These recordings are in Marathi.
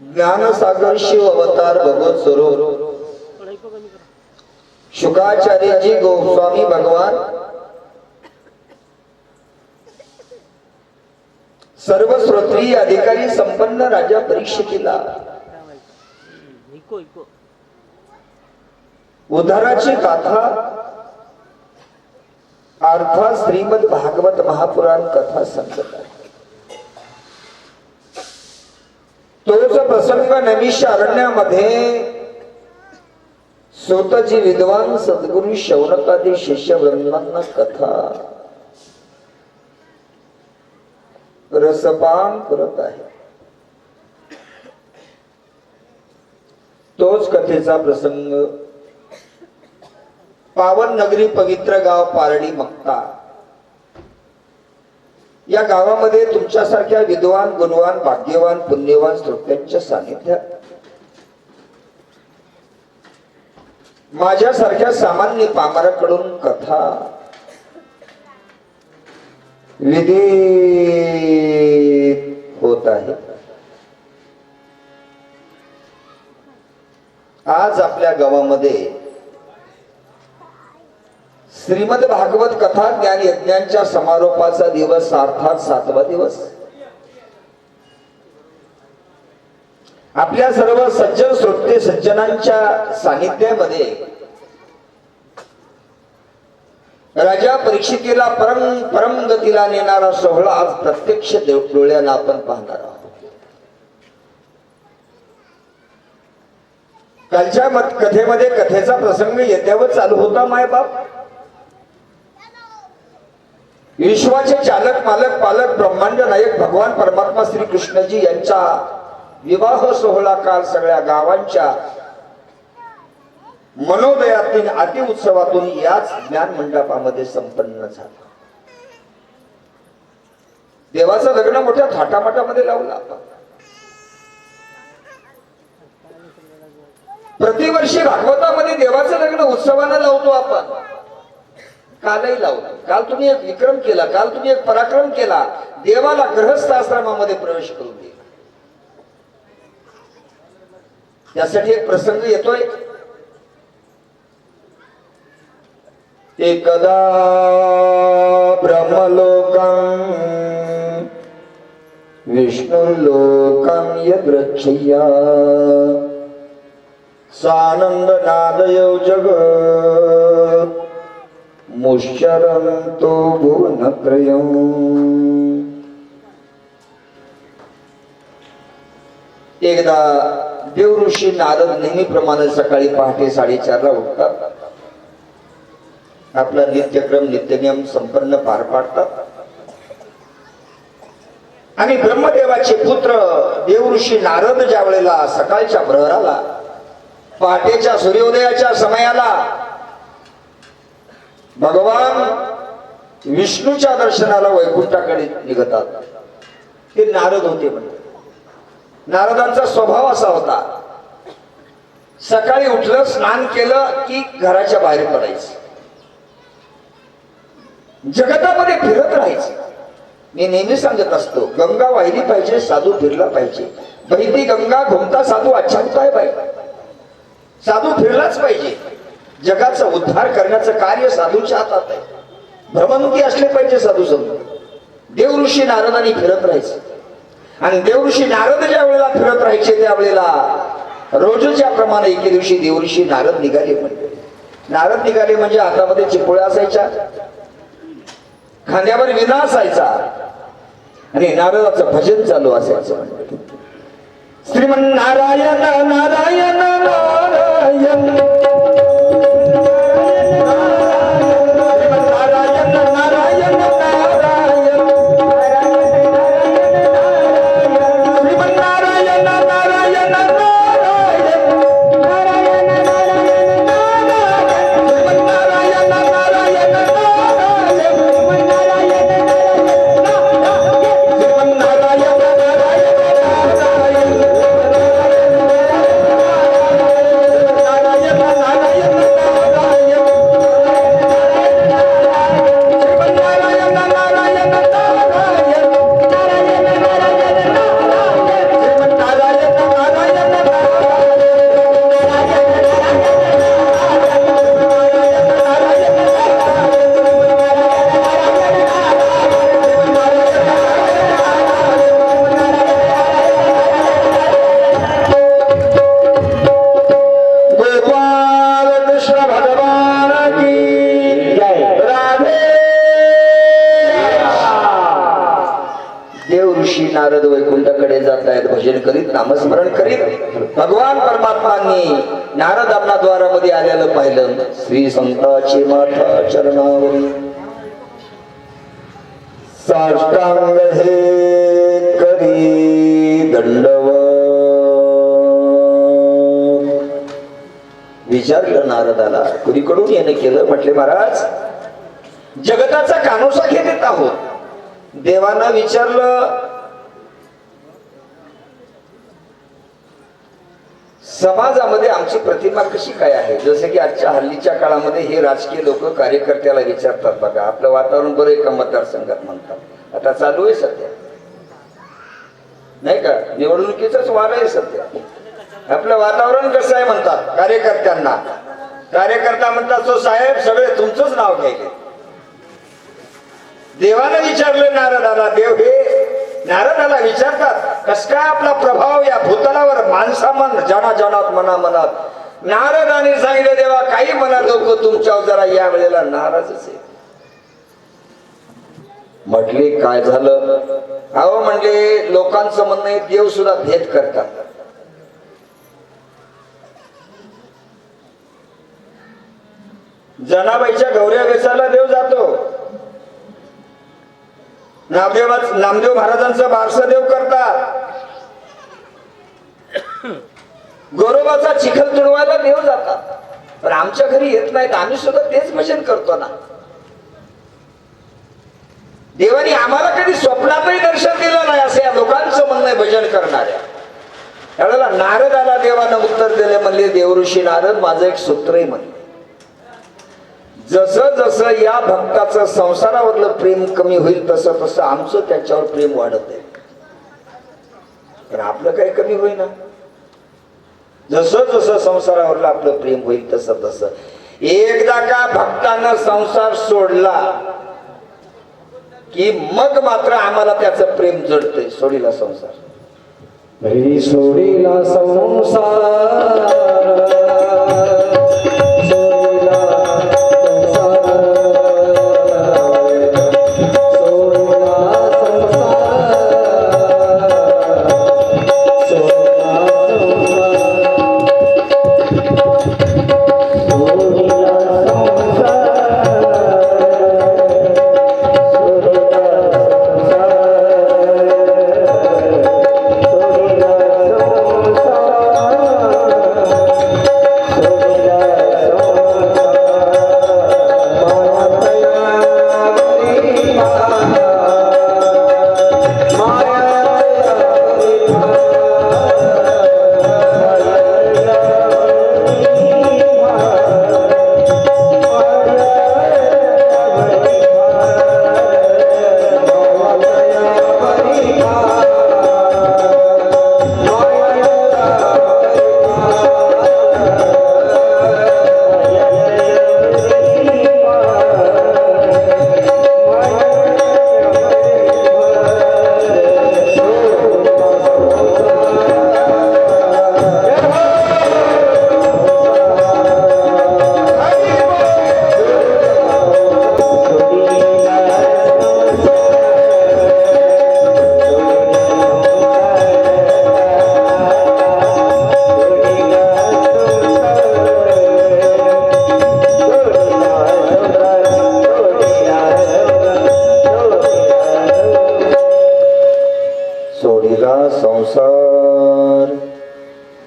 ज्ञानसागर शिव अवतार भगवत स्वरूप। शुकाचार्यजी गोस्वामी भगवान। सर्व श्रोत्रीय अधिकारी संपन्न राजा परीक्षेला उद्धाराची गाथा। अर्थात श्रीमद भागवत महापुराण कथा सांगत आहे. तोच प्रसंग नमिष अरण्यामध्ये स्वतःची विद्वान सद्गुरू शौनकादी शिष्यवृंदांना कथा. रसपान करत आहे. तोच कथेचा प्रसंग. पावन नगरी पवित्र गाव पारडी मक्ता या गावामध्ये तुमच्यासारख्या विद्वान गुणवान भाग्यवान पुण्यवान श्रोत्यांच्या सानिध्यात. माझ्यासारख्या सामान्य पामराकडून कथा विधी होत आहे. आज आपल्या गावामध्ये श्रीमद भागवत कथा ज्ञान यज्ञांच्या समारोपाचा दिवस अर्थात सातवा दिवस. आपल्या सर्व सज्जन श्रोते सज्जनांच्या सानिध्यामध्ये राजा परीक्षितीला परम परमगतीला नेणारा सोहळा आज प्रत्यक्ष देव- आपण पाहणार आहोत. कालच्या मत कथेमध्ये कथेचा प्रसंग येत्यावर चालू होता मायबाप. विश्वाचे चालक मालक पालक ब्रह्मांड नायक भगवान परमात्मा श्री कृष्णजी यांचा विवाह सोहळा काल सगळ्या गावांच्या मनोदयातून अति उत्सवातून याच ज्ञान मंडपामध्ये संपन्न झाला. देवाचं लग्न मोठ्या थाटामाटामध्ये लावलं आपण. प्रतिवर्षी भागवतामध्ये देवाचं लग्न उत्सवानं लावतो आपण. कालही लावलं काल तुम्ही एक विक्रम केला काल तुम्ही एक पराक्रम केला. देवाला ग्रहस्थ आश्रमामध्ये प्रवेश करून दिला. त्यासाठी एक प्रसंग येतोय. एकदा ब्रह्मलोकं विष्णुर्लोकं यद्रक्षय्या सानन्दनादयो जग मुश्चरन्तो भुवनत्रयम्. एकदा देवऋषी नारद नेहमीप्रमाणे सकाळी पहाटे साडेचारला उठतात. आपला नित्यक्रम नित्यनियम संपन्न पार पाडतात. आणि ब्रह्मदेवाचे पुत्र देवऋषी नारद ज्या वेळेला सकाळच्या प्रहराला पहाटेच्या सूर्योदयाच्या समयाला भगवान विष्णूच्या दर्शनाला वैकुंठाकडे निघतात. ते नारद होते म्हणतात. नारदांचा स्वभाव असा होता. सकाळी उठलं स्नान केलं की घराच्या बाहेर पडायचं. जगतामध्ये फिरत राहायचं. मी नेहमी सांगत असतो गंगा वाहिली पाहिजे साधू फिरला पाहिजे. बहिती गंगा घुमता साधू आहे बाई. साधू फिरलाच पाहिजे. जगाचा उद्धार करण्याचं कार्य साधूच्या हातात आहे. भ्रमंती असले पाहिजे साधू समोर देव ऋषी फिरत राहायचे. आणि देवऋषी नारद ज्या वेळेला फिरत राहायचे त्यावेळेला रोजच्या प्रमाणे एके दिवशी देवऋषी नारद निघाले म्हणजे नारद निघाले म्हणजे हातामध्ये चिपोळ्या असायच्या. खांद्यावर विना असायचा. आणि नारदाचं भजन चालू असायचं. श्रीमन नारायण नारायण नारायण. करीत नामस्मरण करीत भगवान परमात्मांनी नारद नारदांना द्वारामध्ये आलेलं पाहिलं. श्री संताचे माथा चरणावरी. साष्टांग हे करी दंडव. विचारलं नारदाला कुणीकडून येणं केलं? म्हटले महाराज जगताचा कानोसा घेत येत आहोत. देवांना विचारलं समाजामध्ये आमची प्रतिमा कशी काय आहे? जसं की आजच्या हल्लीच्या काळामध्ये हे राजकीय लोक कार्यकर्त्याला विचारतात बघा. आपलं वातावरण बरं एका मतदारसंघात म्हणतात. आता चालू आहे सध्या. नाही का? निवडणुकीच वार आहे सध्या. आपलं वातावरण कसं आहे म्हणतात कार्यकर्त्यांना? कार्यकर्ता म्हणतात सो साहेब सगळे तुमचंच नाव घ्यायले. देवाला विचारलं नारदाला. देव हे नारदाला विचारतात. कस काय आपला प्रभाव या भूतलावर माणसा मन जना जनात मना मनात? नारदाने सांगितलं देवा काही म्हणा लोक तुमच्यावर जरा या वेळेला नाराजच आहे. म्हटले काय झालं? अहो म्हणले लोकांचं म्हणणं देव सुद्धा भेद करतात. जनाबाईच्या गौऱ्या वेसाला देव जातो. नामदेव नामदेव महाराजांचा बारसा देव करतात. गौरवाचा चिखल तुडवायला देव जातात. पण आमच्या घरी येत नाहीत. आम्ही सुद्धा तेच भजन करतो ना. देवानी आम्हाला कधी स्वप्नातही दर्शन दिलं नाही असं या लोकांचं म्हणणं आहे भजन करणाऱ्या. त्यावेळेला नारदाला देवानं उत्तर दिले. म्हणले देवऋषी नारद माझं एक सूत्रही म्हणले. जसं जसं या भक्ताचं संसारावरलं प्रेम कमी होईल तसं तसं आमचं त्याच्यावर प्रेम वाढत आहे. पण आपलं काही कमी होईना. जसं जसं संसारावरलं आपलं प्रेम होईल तसं तसं एकदा का भक्तानं संसार सोडला की मग मात्र आम्हाला त्याचं प्रेम जडतंय. सोडीला संसार. सोडीला संसार. संसार.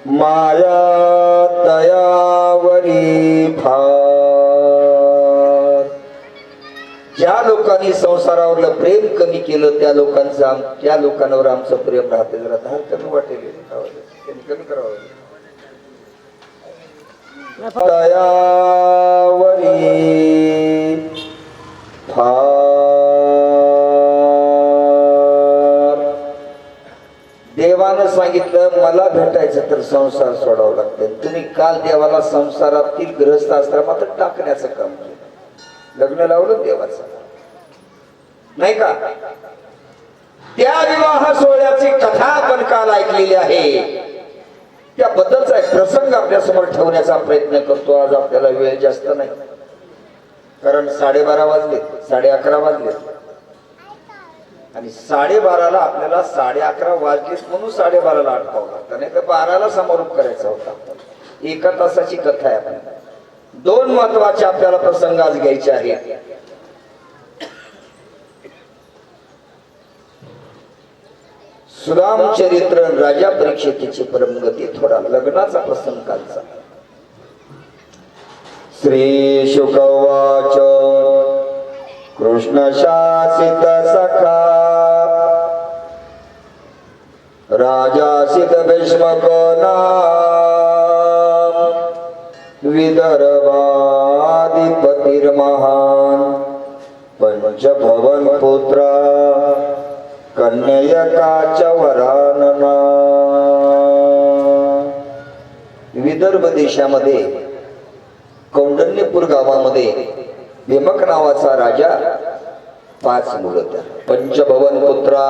माया दयावरी फार. ज्या लोकांनी संसारावरलं प्रेम कमी केलं त्या लोकांचं त्या लोकांवर आमचं प्रेम राहते. जरा धार कमी वाटेल कमी करावं. दयावरी सांगितलं मला भेटायचं तर संसार सोडावं लागतं. तुम्ही काल देवाला संसारातील ग्रस्त आश्रमात टाकण्याचं काम केलं. लग्न लावलं देवाचं. नाही का? त्या विवाह सोहळ्याची कथा आपण काल ऐकलेली आहे. त्याबद्दलचा एक प्रसंग आपल्यासमोर ठेवण्याचा प्रयत्न करतो. आज आपल्याला वेळ जास्त नाही. कारण साडेबारा वाजले साडे अकरा वाजले. आणि साडेबाराला आपल्याला साडे अकरा वाजलीत म्हणून साडेबाराला अटकावं लागतं नाही तर बाराला समारोप करायचा होता. एका तासाची कथा आहे आपण दोन महत्त्वाचे आपल्याला प्रसंग आज घ्यायचे आहेत. सुदाम चरित्र राजा परीक्षेची परमगती थोडा लग्नाचा प्रसंग कालचा. श्री शुकवाच कृष्ण शासित सखा राजासित भीष्मक विदर्भाधिपतिर्महान पंचभवन पुत्रा। च वरानना विदर्भ देशामध्ये कौंडण्यपूर गावामध्ये भीमक नावाचा राजा पाच मुलं पंचभवन पुत्रा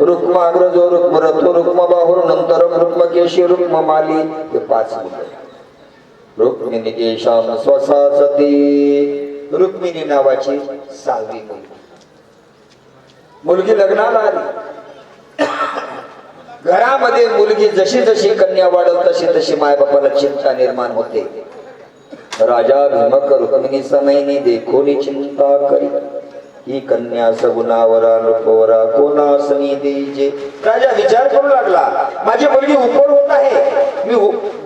रुक्माग्रजो रुक्मरथो रुक्मबाहुर नंतर रुक्म माली हे पाच मुलं रुक्मिणी देशाम स्वसा सती. रुक्मिणी नावाची सहावी मुलगी. मुलगी लग्नाला आली. घरामध्ये मुलगी जशी जशी कन्या वाढत तशी तशी मायबापाला चिंता निर्माण होते. राजा भीमक रुक्मिणी समयने देखोनी चिंता करी. ही कन्या सगुणावरा नृपवरा कोणासनी देजे? राजा विचार करू लागला माझी मुलगी उपर होत आहे. मी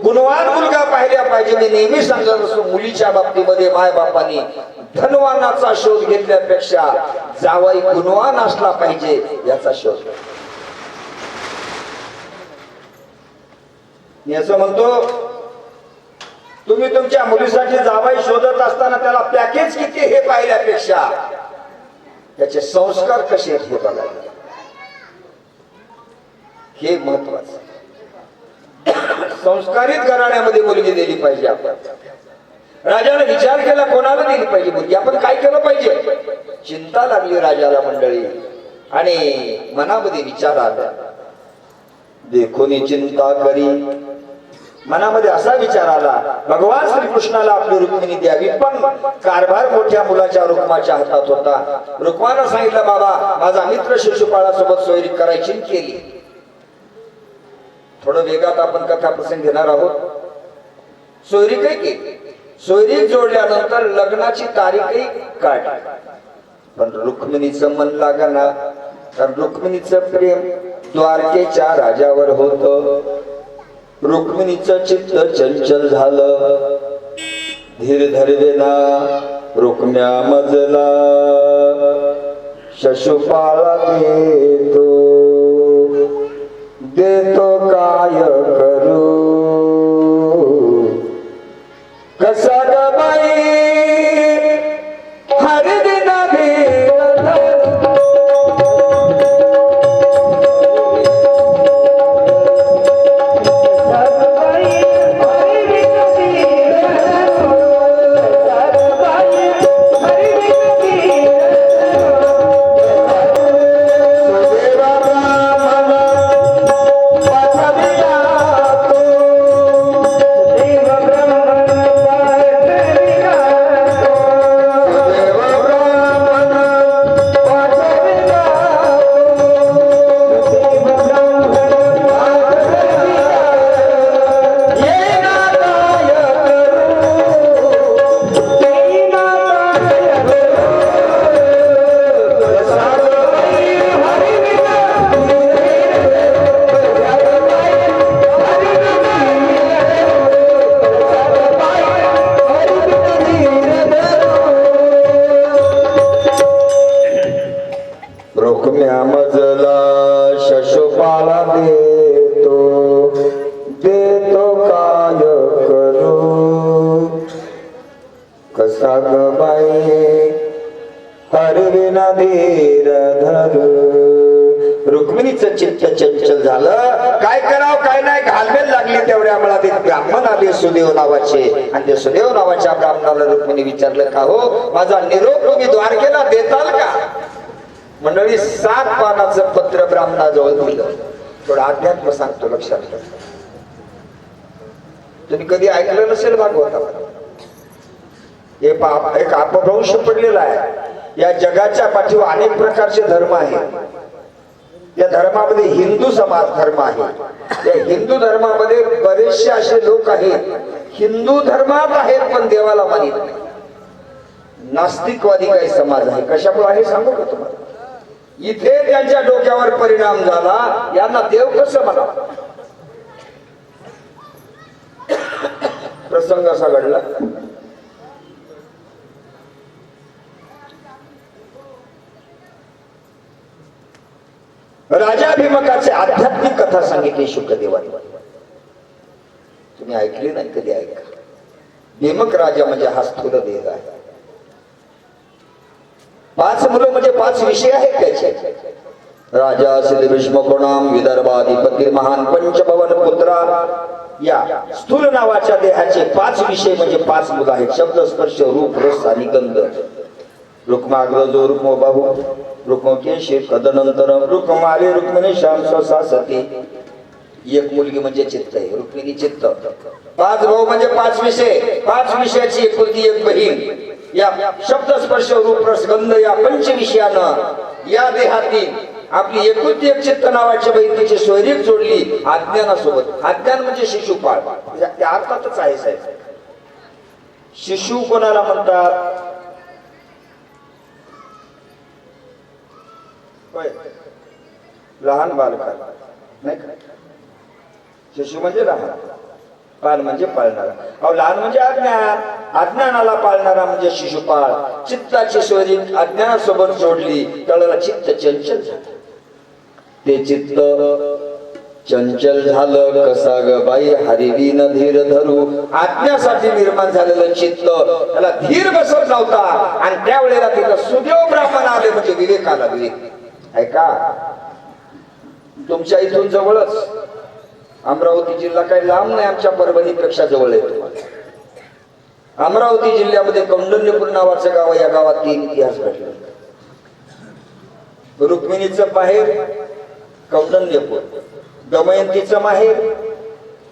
गुणवान मुलगा पाहिल्या पाहिजे. मी नेहमी सांगत असतो मुलीच्या बाबतीमध्ये माय बापाने धनवानाचा शोध घेतल्यापेक्षा जावाई गुणवान असला पाहिजे याचा शोध मी असं म्हणतो तुम्ही तुमच्या मुलीसाठी जावाई शोधत असताना त्याला पॅकेज किती हे पाहिल्यापेक्षा? त्याचे संस्कार कसे आहेत हे बघायला. हे महत्वाचं. संस्कारित घराण्यामध्ये मुलगी दिली पाहिजे आपण. राजाने विचार केला कोणाला दिली पाहिजे मुलगी? आपण काय केलं पाहिजे? चिंता लागली राजाला मंडळी. आणि मनामध्ये विचार आला. देखोनी चिंता करी. मनामध्ये असा विचार आला भगवान श्रीकृष्णाला आपली रुक्मिणी द्यावी पण कारभार मोठ्या मुलाच्या रुक्माच्या हातात होता. रुक्मानं सांगितलं बाबा माझा मित्र शिशुपाळासोबत सोयरी करायची केली. थोडं वेगात आपण कथा प्रसंग घेणार आहोत. सोयरी काही केली? सोयरी जोडल्यानंतर लग्नाची तारीखही काढली. पण रुक्मिणीचं मन लागना कारण रुक्मिणीचं प्रेम द्वारकेच्या राजावर होत. रुक्मिणीचं चित्त चंचल झालं. धीर धरवेना रुक्म्या मजला. शशुपाळा देतो. देतो काय करू? कसा धीर धरू रुक्मिणीचं चित्त चंचल झालं. काय करावं काय नाही? घालवेल लागली तेवढ्या मला ते ब्राह्मण आले सुदेव नावाचे. आणि ते सुदेव नावाच्या ब्राह्मणाला रुक्मिणी विचारलं का हो? माझा निरोप तुम्ही द्वारकेला देताल का? मंडळी सात पानाचं पत्र ब्राह्मणाजवळ दिलं. थोडं अध्यात्म सांगतो लक्षात तुम्ही कधी ऐकलं नसेल भागवता हे पाप एक अपभ्रंश पडलेला आहे. या जगाच्या पाठीवर अनेक प्रकारचे धर्म आहेत. या धर्मामध्ये हिंदू समाज धर्म आहे. या हिंदू धर्मामध्ये बरेचसे असे लोक आहेत. हिंदू धर्मात आहेत पण देवाला मानित नाही. नास्तिकवादी काही समाज आहे. कशामुळे आहे सांगू का तुम्हाला? इथे त्यांच्या डोक्यावर परिणाम झाला यांना देव कसं म्हणा प्रसंग असा घडला. राजा भीमकाचे आध्यात्मिक कथा सांगितली शुक्रदेवाने. तुम्ही ऐकली नाही कधी ऐका. भीमक राजा म्हणजे हा स्थूल देह आहे. पाच मुलं म्हणजे पाच विषय आहेत त्याचे. राजा असेल भीष्मकोणाम विदर्भाधिपती महान पंचभवन पुत्रा. या स्थूल नावाच्या देहाचे पाच विषय म्हणजे पाच मुलं आहेत. शब्द स्पर्श रूप रस आणि गंध. रुक्माग्रजो रुक्मो बाहू रुक्म केशे तदनंतर रुक्माले रुक्मिणी श्याम स्वसा सती एक मुलगी म्हणजे चित्त आहे रुक्मिणी चित्त. पाच भाऊ म्हणजे पाच विषय पाच विषयाची एकुलती एक बहीण. या शब्द स्पर्श रूप गंध या पंच विषयानं या देहातील आपली एकुलती एक चित्त नावाची बहीण तिची जोडली अज्ञानासोबत अज्ञान म्हणजे शिशुपाळ. म्हणजे त्या अर्थातच आहे साहेब. शिशु कोणाला म्हणतात? लहान बालका नाही का? शिशु म्हणजे लहान. बाल म्हणजे पाळणारा. अहो लहान म्हणजे अज्ञान. अज्ञानाला पाळणारा म्हणजे शिशुपाळ. चित्ताची स्वरी अज्ञानासोबत जोडली त्याला चित्त चंचल झालं. ते चित्त चंचल झालं कसा ग बाई हरिवीन धीर धरू. आज्ञासाठी निर्माण झालेलं चित्त त्याला धीर बसत नव्हता आणि त्यावेळेला तिथं सुदेव ब्राह्मण आले म्हणजे विवेकाला विवेक. ऐका. तुमच्या इथून जवळच अमरावती जिल्हा काही लांब नाही आमच्या परभणीपेक्षा जवळ आहे अमरावती जिल्ह्यामध्ये कौंडण्यपूर नावाचं गाव या गावात तीन इतिहास घडले. रुक्मिणीचं बाहेर कौंडण्यपूर. दमयंतीचं माहेर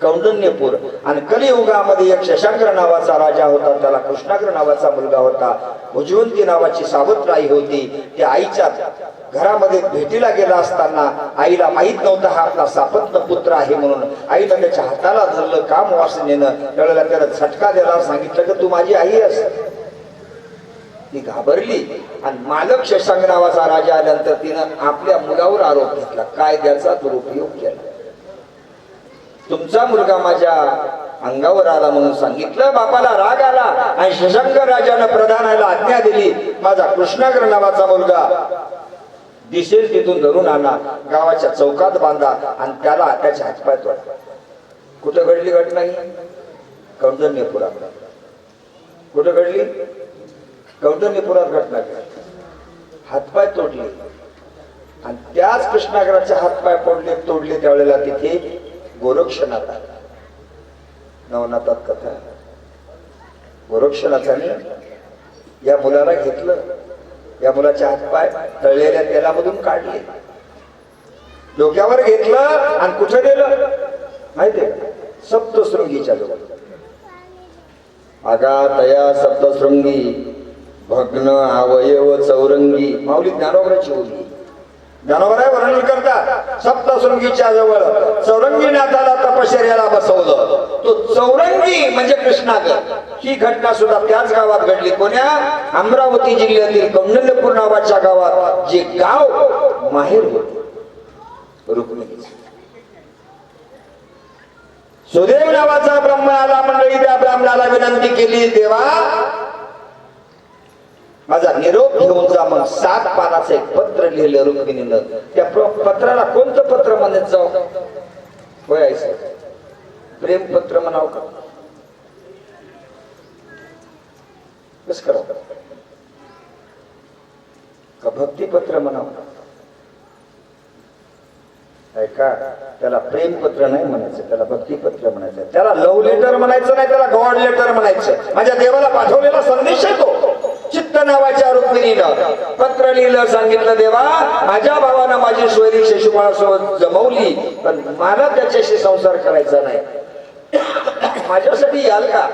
कौंडण्यपूर. आणि कलियुगामध्ये एक शशांकर नावाचा राजा होता त्याला कृष्णाग्र नावाचा मुलगा होता. भुजवंती नावाची सावत्र आई होती. त्या आईच्या घरामध्ये भेटीला गेला असताना आईला माहीत नव्हता हा आपला सापत्न पुत्र आहे म्हणून आईला त्याच्या हाताला धरलं काम वासनेनं त्यावेळेला त्याला झटका द्यायला सांगितलं की तू माझी आई अस ती घाबरली. आणि मालक शशांक नावाचा राजा आल्यानंतर तिनं आपल्या मुलावर आरोप घेतला. कायद्याचा दुरुपयोग केला. तुमचा मुलगा माझ्या अंगावर आला म्हणून सांगितलं. बापाला राग आला आणि शशंकर राजानं प्रधानाला आज्ञा दिली. माझा कृष्णागर नावाचा मुलगा दिसेल तिथून धरून आणा गावाच्या चौकात बांधा आणि त्याला त्याचे हातपाय तोडा. कुठं घडली घटना ही? कौंडण्यपुरात. कुठं घडली? कौंडण्यपुरात घटना घडली. हातपाय तोडले. आणि त्याच कृष्णागराचे हातपाय पडले तोडले त्यावेळेला तिथे गोरक्षनाथ. आला नवनाथात कथा. आहे. गोरक्षनाथाने या मुलाला घेतलं. या मुलाच्या हातपाय तळलेल्या तेलामधून काढले. डोक्यावर घेतलं आणि कुठं गेलं माहितीये? सप्तशृंगीच्या जवळ. आगा तया सप्तशृंगी भग्न अवयव चौरंगी माऊली ज्ञानोबराची होती ज्ञानोबराय वर्णन करतात सप्तशृंगीच्या जवळ. चौरंगी नाथाला तपश्चर्याला बसवलं. तो चौरंगी म्हणजे कृष्णागर ही घटना सुद्धा त्याच गावात घडली. कोण्या? अमरावती जिल्ह्यातील कौंडल्यपूर नावाच्या गावात जे गाव माहेर होते. रुक्मिणी सुदेव नावाचा ब्रह्म आला. मंडळी त्या ब्राह्मणाला विनंती केली देवा माझा निरोप घेऊन जा मग सात पानाचं एक पत्र लिहिलं रुक्मिणीनं. त्या पत्राला कोणतं पत्र म्हणत जाऊ? होय प्रेम पत्र म्हणाव का? कस करावं? का भक्तिपत्र म्हणाव? ऐका त्याला प्रेमपत्र नाही म्हणायचं त्याला भक्तिपत्र म्हणायचं. त्याला लव्ह लेटर म्हणायचं नाही त्याला गॉड लेटर म्हणायचं. माझ्या देवाला पाठवलेला संदेश आहे तो. चित्त नावाच्या रुक्मिणीनं पत्र लिहिलं सांगितलं देवा माझ्या भावानं माझी सोयरी शिशुपाळासोबत जमवली पण मला त्याच्याशी संसार करायचा नाही. माझ्यासाठी याल का?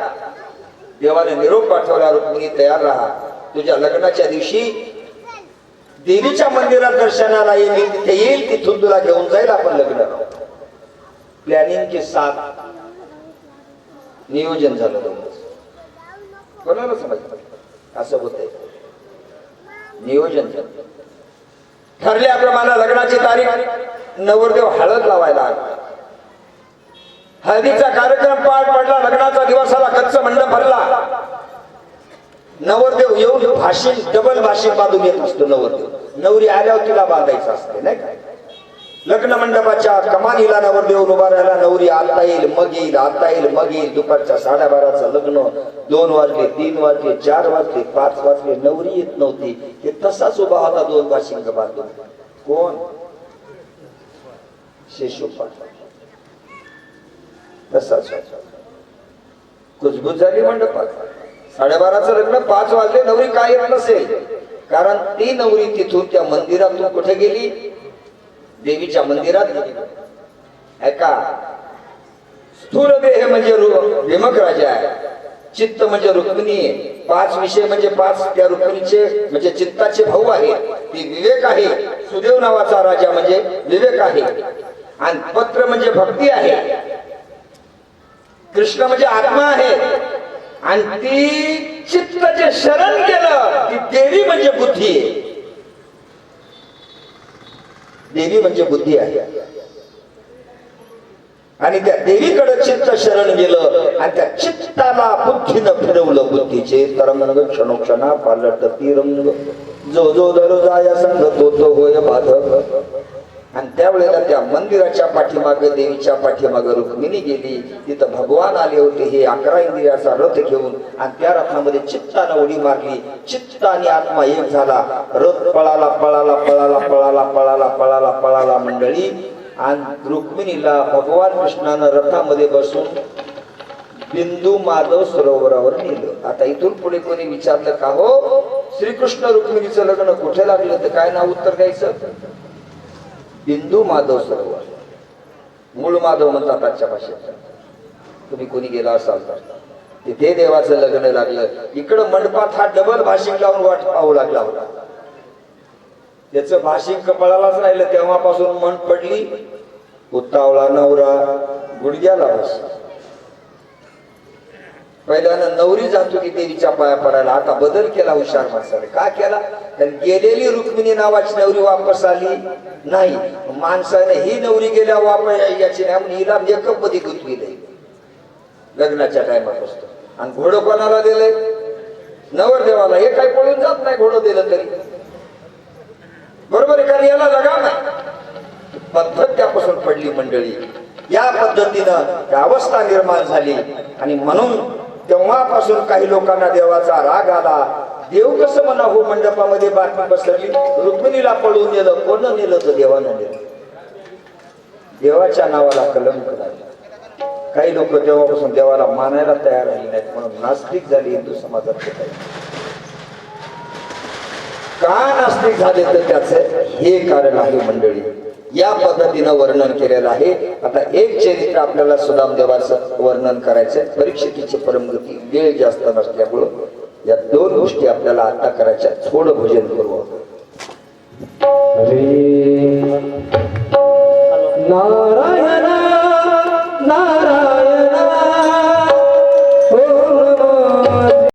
देवाने निरोप पाठवला रुक्मिणी तयार राहा. तुझ्या लग्नाच्या दिवशी देवीच्या मंदिरात दर्शनाला येईल मी तिथे येईल तिथून तुला घेऊन जाईल आपण लग्न. प्लॅनिंग के साथ नियोजन झालं दोन कोणाला समजलं? असं होतंय. नियोजन. ठरल्याप्रमाणे लग्नाची तारीख नवरदेव हळद लावायला हळदीचा कार्यक्रम पार पडला लग्नाचा दिवस आला कच्च मंडप भरला. नवरदेव येऊन भाषण डबल भाषण बांधून येत असतो नवरदेव. नवरी आल्यावर तिला बांधायचं असते नाही काय लग्न मंडपाच्या कमानीला नवरदेव उभा राहिला नवरी आता येईल मग येईल आता येईल मग येईल. दुपारच्या साडेबाराचं लग्न दोन वाजले तीन वाजले चार वाजले पाच वाजले नवरी येत नव्हती. ते तसाच उभा होता दोन वाशिंग बांधून. कोण? शेषोपा तसाच कुजबुज झाली मंडपात. साडेबाराचं लग्न पाच वाजले नवरी काय येत नसेल. कारण ती नवरी तिथून त्या मंदिरातून कुठे गेली? देवीच्या मंदिरात. ऐका. स्थूल देह म्हणजे रु- भीमक राजा आहे. चित्त म्हणजे रुक्मिणी आहे. पाच विषय म्हणजे पाच त्या रुक्मिणीचे म्हणजे चित्ताचे भाऊ आहे. ती विवेक आहे. सुदेव नावाचा राजा म्हणजे विवेक आहे. आणि पत्र म्हणजे भक्ती आहे. कृष्ण म्हणजे आत्मा आहे. आणि ती चित्त जे शरण केलं. ती देवी म्हणजे बुद्धी आहे. देवी म्हणजे बुद्धी आहे. आणि त्या देवीकडे चित्त शरण गेलं आणि त्या चित्ताला बुद्धीनं फिरवलं बुद्धीचे तरंग क्षणोक्षणा पालट तीरंग जो जो धरो जाया संघ तो तो होय बाधक. आणि त्यावेळेला त्या मंदिराच्या पाठीमागे देवीच्या पाठीमागे रुक्मिणी गेली. तिथं भगवान आले होते. हे अकरा इंद्रियाचा रथ घेऊन आणि त्या रथामध्ये चित्तानं उडी मारली. चित्त आणि आत्मा एक झाला. रथ पळाला पळाला पळाला पळाला पळाला पळाला पळाला मंडळी. आणि रुक्मिणीला भगवान कृष्णानं रथामध्ये बसून बिंदू माधव सरोवरावर नेलं. आता इथून पुढे कोणी विचारलं का हो? श्रीकृष्ण रुक्मिणीचं लग्न कुठे लागलं? तर काय नाव? उत्तर द्यायचं? बिंदू माधव सरोवर. मूळ माधव म्हणतात आजच्या भाषेत. तुम्ही कोणी गेला असाल तर. तिथे देवाचं लग्न लागलं. इकडं मंडपात हा डबल भाषिक लावून वाट पाहू लागला होता. त्याचं भाषिक कपाळालाच राहिलं. तेव्हापासून मन पडली. उत्तावळा नवरा गुडघ्याला बस पहिल्यानं नवरी जातो की देवीच्या पाया पडायला. आता बदल केला हुशार माणसाने. का केला? कारण गेलेली रुक्मिणी नावाची नवरी वापस आली नाही. माणसाने ही नवरी गेल्या वापर याची नाही. म्हणून हिला मेकअपमध्ये गुंतविले लग्नाच्या टायमापासून आणि घोडं कोणाला दिलंय? नवरदेवाला. हे काही पळून जात नाही घोडं दिलं तरी. बरोबर आहे कारण याला लगाम आहे. पद्धत त्यापासून पडली मंडळी. या पद्धतीनं अवस्था निर्माण झाली. आणि म्हणून तेव्हापासून काही लोकांना देवाचा राग आला. देव कसं म्हणा हो मंडपामध्ये बातमी पसरली रुक्मिणीला पळून नेलं कोण नेलं तर देवानं नेलं? देवाच्या नावाला कलंक लागला. काही लोक तेव्हापासून देवाला मानायला तयार झाले नाहीत म्हणून नास्तिक झाली हिंदू समाजात का नास्तिक झाले तर त्याचं हे कारण आहे मंडळी. या पद्धतीनं वर्णन केलेलं आहे. आता एक चरित्र आपल्याला सुदाम देवाचं वर्णन करायचं परीक्षेची परमगती वेळ जास्त नसल्यामुळं या दोन गोष्टी आपल्याला आता करायच्या. थोडं भोजन करू. नारायण